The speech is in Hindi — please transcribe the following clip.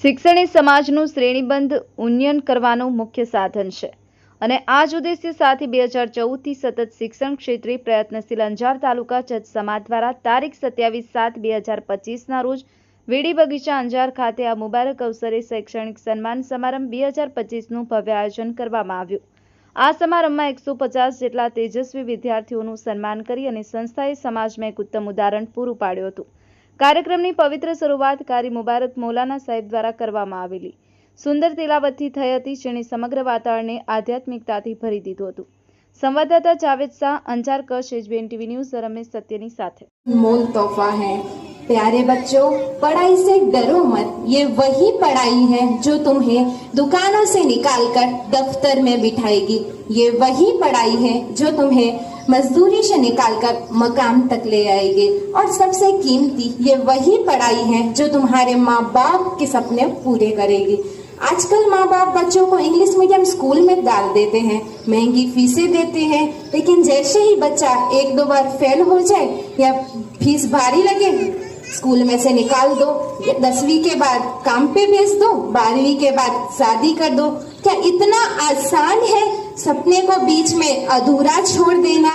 શિક્ષણ એ સમાજનું શ્રેણીબંધ ઉન્નયન કરવાનું મુખ્ય સાધન છે. અને આ જ ઉદ્દેશ્ય સાથે બે હજાર ચૌદથી સતત શિક્ષણ ક્ષેત્રે પ્રયત્નશીલ અંજાર તાલુકા જજ સમાજ દ્વારા તારીખ સત્યાવીસ સાત બે હજાર પચીસના રોજ વીડી બગીચા અંજાર ખાતે આ મુબારક અવસરે શૈક્ષણિક સન્માન સમારંભ બે હજાર પચીસનું ભવ્ય આયોજન કરવામાં આવ્યું. આ સમારંભમાં એકસો પચાસ જેટલા તેજસ્વી વિદ્યાર્થીઓનું સન્માન કરી અને સંસ્થાએ સમાજમાં એક ઉત્તમ ઉદાહરણ પૂરું પાડ્યું હતું. કાર્યક્રમની પવિત્ર શરૂઆત કારી મુબારક મૌલાના સાહેબ દ્વારા કરવામાં આવેલી સુંદર તિલાવતથી થઈ હતી જેણે સમગ્ર વાતાવરણને આધ્યાત્મિકતાથી ભરી દીધું હતું સંવાદદાતા Javed Shah Anjar Kutch HBN TV news Ramesh સત્યની સાથે मोल तोहफा है प्यारे बच्चों पढ़ाई से डरो मत ये वही पढ़ाई है जो तुम्हें दुकानों से निकाल कर दफ्तर में बिठाएगी ये वही पढ़ाई है जो तुम्हें मजदूरी से निकाल कर मकाम तक ले आएगी। और सबसे कीमती ये वही पढ़ाई है जो तुम्हारे माँ बाप के सपने पूरे करेगी। आजकल माँ बाप बच्चों को इंग्लिश मीडियम स्कूल में डाल देते हैं, महँगी फीसें देते हैं, लेकिन जैसे ही बच्चा एक दो बार फेल हो जाए या फ़ीस भारी लगे, स्कूल में से निकाल दो दसवीं के बाद काम पे भेज दो, बारहवीं के बाद शादी कर दो, क्या इतना आसान है सपने को बीच में अधूरा छोड़ देना?